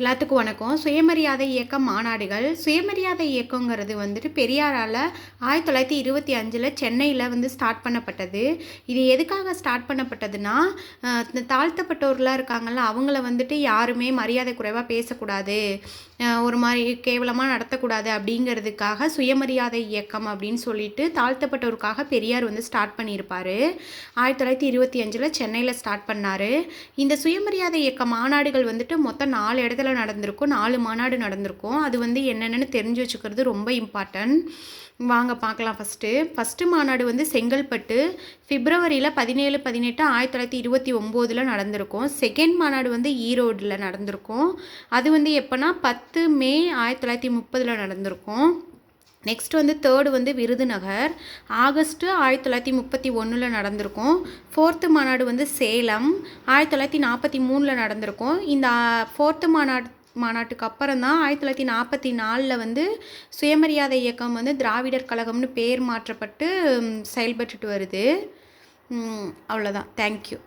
எல்லாத்துக்கும் வணக்கம். சுயமரியாதை இயக்க மாநாடுகள். சுயமரியாதை இயக்கங்கிறது வந்துட்டு பெரியாரால் ஆயிரத்தி தொள்ளாயிரத்தி இருபத்தி அஞ்சில் சென்னையில் வந்து ஸ்டார்ட் பண்ணப்பட்டது. இது எதுக்காக ஸ்டார்ட் பண்ணப்பட்டதுன்னா இந்த தாழ்த்தப்பட்டோர்லாம் இருக்காங்கல்ல அவங்கள வந்துட்டு யாருமே மரியாதை குறைவாக பேசக்கூடாது. ஒரு மாதிரி கேவலமாக நடத்தக்கூடாது அப்படிங்கிறதுக்காக சுயமரியாதை இயக்கம் அப்படின்னு சொல்லிட்டு தாழ்த்தப்பட்டோருக்காக பெரியார் வந்து ஸ்டார்ட் பண்ணியிருப்பார். ஆயிரத்தி தொள்ளாயிரத்தி இருபத்தி அஞ்சில் சென்னையில் ஸ்டார்ட் பண்ணார். இந்த சுயமரியாதை இயக்க மாநாடுகள் வந்துட்டு மொத்தம் நாலு இடத்துல நடந்திருக்கும் நாலு மாநாடு நடந்திருக்கும். அது வந்து என்னென்னு தெரிஞ்சு வச்சுக்கிறது ரொம்ப இம்பார்ட்டன்ட் வாங்க பார்க்கலாம் ஃபஸ்ட்டு ஃபஸ்ட்டு மாநாடு வந்து செங்கல்பட்டு பிப்ரவரியில் பதினேழு பதினெட்டு ஆயிரத்தி தொள்ளாயிரத்தி இருபத்தி ஒம்போதில் நடந்திருக்கும். செகண்ட் மாநாடு வந்து ஈரோடில் நடந்திருக்கும். அது வந்து எப்போனா பத்து மே ஆயிரத்தி தொள்ளாயிரத்தி முப்பதில் நடந்திருக்கும். நெக்ஸ்ட் வந்து தேர்டு வந்து விருதுநகர். ஆகஸ்ட்டு ஆயிரத்தி தொள்ளாயிரத்தி முப்பத்தி ஒன்றில் நடந்திருக்கும். ஃபோர்த்து மாநாடு வந்து சேலம் ஆயிரத்தி தொள்ளாயிரத்தி நாற்பத்தி மூணில் நடந்திருக்கும். இந்த ஃபோர்த்து மாநாடு மாநாட்டுக்கு அப்புறம் தான் ஆயிரத்தி தொள்ளாயிரத்தி நாற்பத்தி நாலில் வந்து சுயமரியாதை இயக்கம் வந்து திராவிடர் கழகம்னு பேர் மாற்றப்பட்டு செயல்பட்டுட்டு வருது. அவ்வளோதான் தேங்க்யூ